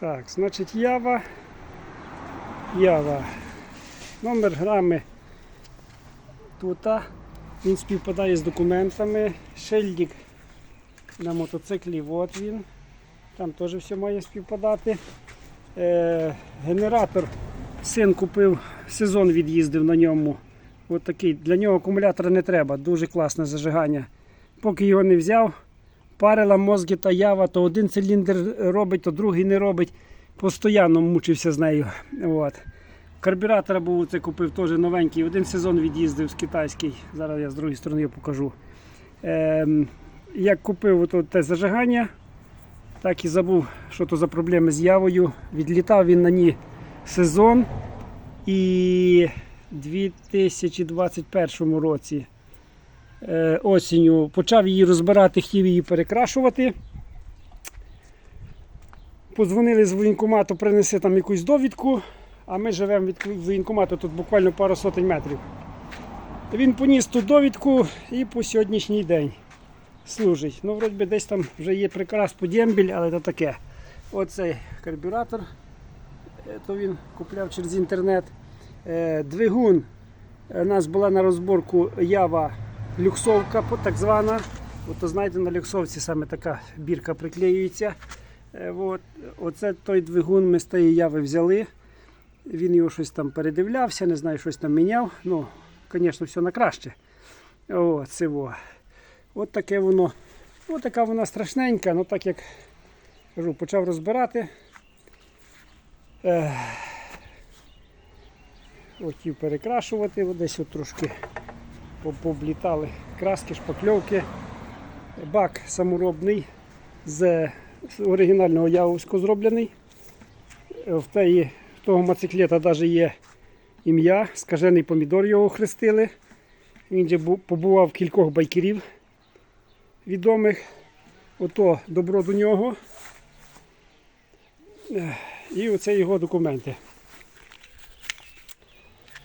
Так, значить Ява. Ява. Номер грами тут. Він співпадає з документами. Шильдик на мотоциклі, от він. Там теж все має співпадати. Е, генератор син купив, сезон від'їздив на ньому. От такий. Для нього акумулятора не треба, дуже класне зажигання. Поки його не взяв, парила мозги та ява, то один циліндр робить, то другий не робить. Постоянно мучився з нею. От. Карбюратора був це купив теж новенький. Один сезон від'їздив з китайський. Зараз я з другої сторони покажу. Ем, як купив ото те зажигання, так і забув, що то за проблеми з явою. Відлітав він на ній сезон. І в 2021 році осінню почав її розбирати, хотів її перекрашувати. Подзвонили з воєнкомату, принеси там якусь довідку, а ми живемо від воєнкомату тут буквально пару сотень метрів. Він поніс ту довідку і по сьогоднішній день служить. Ну, вроді би, десь там вже є прикрас по дембіль, але то таке. Оцей карбюратор, е, то він купляв через інтернет. Е, Двигун у нас була на розборку Ява люксовка, так звана. От, знаєте, на люксовці саме така бірка приклеюється. Е, От. Оце той двигун ми з тієї яви взяли. Він його щось там передивлявся, не знаю, щось там міняв. Ну, звісно, все на краще. О, во. От таке воно. От така вона страшненька, ну так як кажу, почав розбирати. Хотів перекрашувати, десь от трошки по- пооблітали краски, шпакльовки. Бак саморобний з оригінального Яовського зроблений. В, теї, в того моциклета навіть є ім'я, скажений помідор його хрестили. Він же побував кількох байкерів відомих. Ото добро до нього. І оце його документи.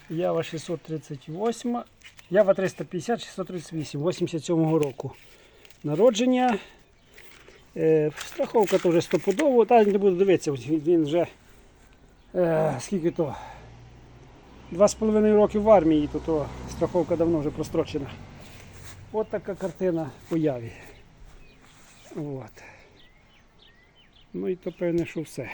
Ява 638, Ява 350, 638, 87 року. Народження. Е, страховка то вже стопудово, та не буду дивитися, він вже е, скільки то? Два з половиною років в армії, то, то страховка давно вже прострочена. От така картина по яві. От. Ну і то певне, що все.